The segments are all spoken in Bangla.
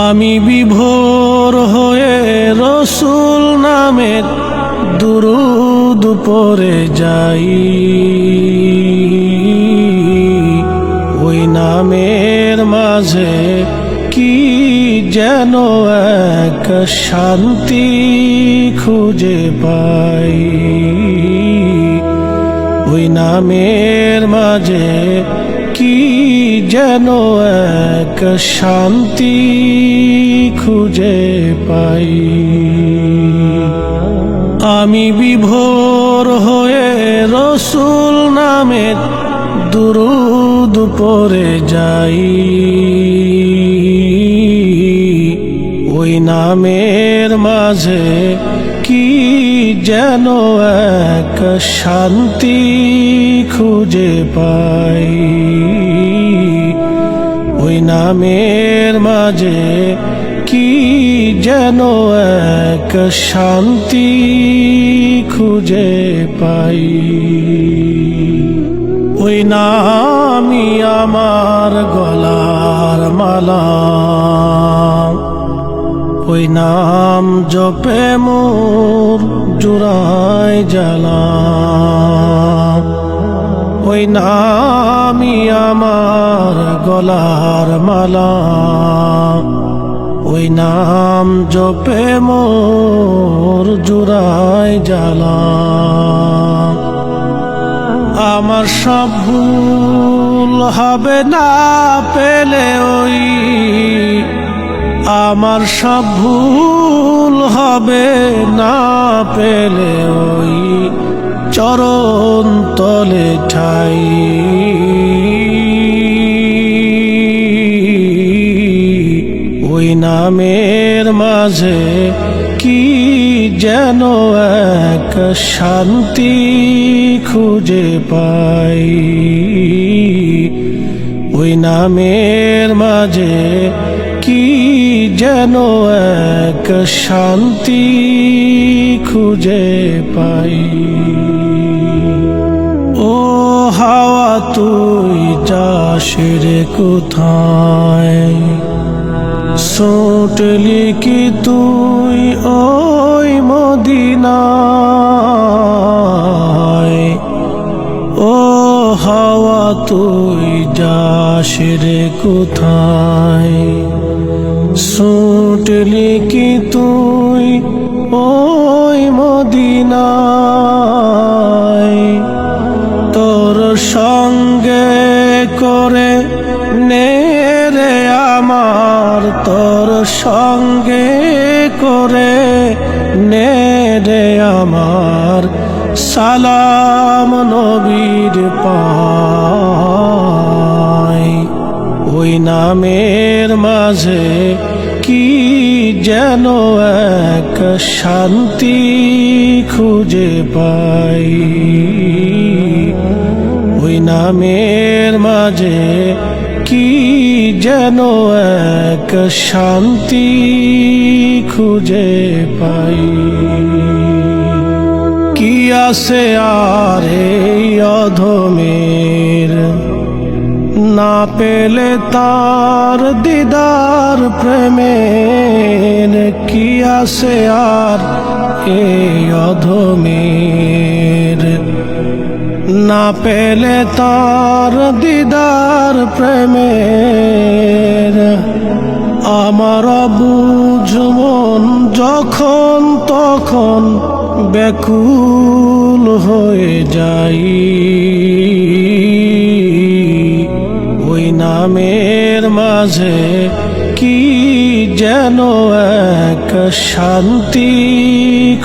আমি বিভোর হয়ে রসুল নামের দুরুদ পরে যাই। ওই নামের মাঝে কি যেন এক শান্তি খুঁজে পাই। ওই নামের মাঝে যেন এক শান্তি খুঁজে পাই। আমি বিভোর হয়ে রসুল নামের দুরুদ পরে যাই। ওই নামের মাঝে কি যেন এক শান্তি খুঁজে পাই। নামের মাঝে কি যেন এক শান্তি খুঁজে পাই। ওই নামই আমার গলার মালা। ওই নাম জপে মোর জুড়াই জ্বালা। ওই নামই আমার গলার মালা। ওই নাম জপে মোর জুড়াই জ্বালা। আমার সব ভুল হবে না পেলে ওই। আমার সব ভুল হবে না পেলে ওই। চরণ তলে ঠাই। ওই নামের মাঝে কি যেন এক শান্তি খুঁজে পাই। ওই নামের মাঝে কি যেন এক শান্তি খুঁজে পাই। ও তুই যাস রে কোথায়? সোটলি কি তুই ওই মদিনায়? ও হাওয়া, তুই যাস রে কোথায়? সোটলি কি তুই ওই মদিনায়? করে নে রে আমার তোর সঙ্গে করে নে রে আমার সালাম নবীর পাই ওই নামের মাঝে কি যেন এক শান্তি খুঁজে পাই। ওই নামের মাঝে কি যেন এক শান্তি খুঁজে পাই। কি আছে আর এই অধমের? না পেলে তার দিদার প্রেমের। কি আছে আর এই অধমের? না পেলে তার দিদার প্রেমের। আমার বুঝমন যখন তখন ব্যাকুল হয়ে যাই। ওই নামের মাঝে কি যেন এক শান্তি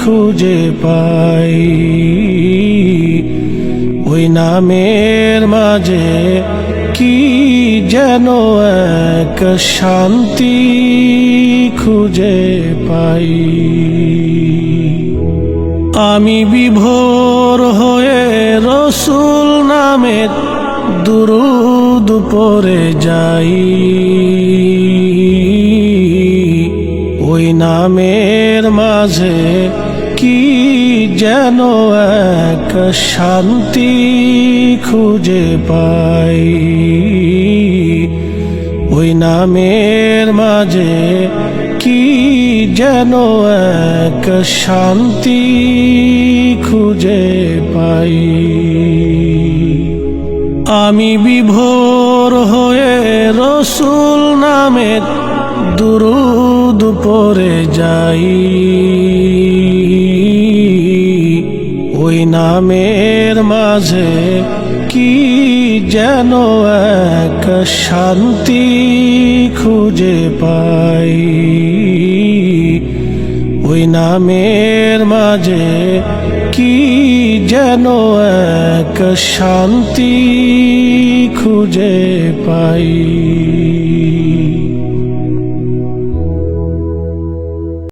খুঁজে পাই। নামের মাঝে কি যেন এক শান্তি খুঁজে পাই। আমি বিভোর হয়ে রসুল নামের দুরুদ পরে যাই। ওই নামের মাঝে কি যেন এক শান্তি খুঁজে পাই। ওই নামের মাঝে কি যেন এক শান্তি খুঁজে পাই। আমি বিভোর হয়ে রসুল নামের দুরুদ পরে যাই। নামের মাঝে কি যেন এক শান্তি খুঁজে পাই। ওই নামের মাঝে কি যেন এক শান্তি খুঁজে পাই।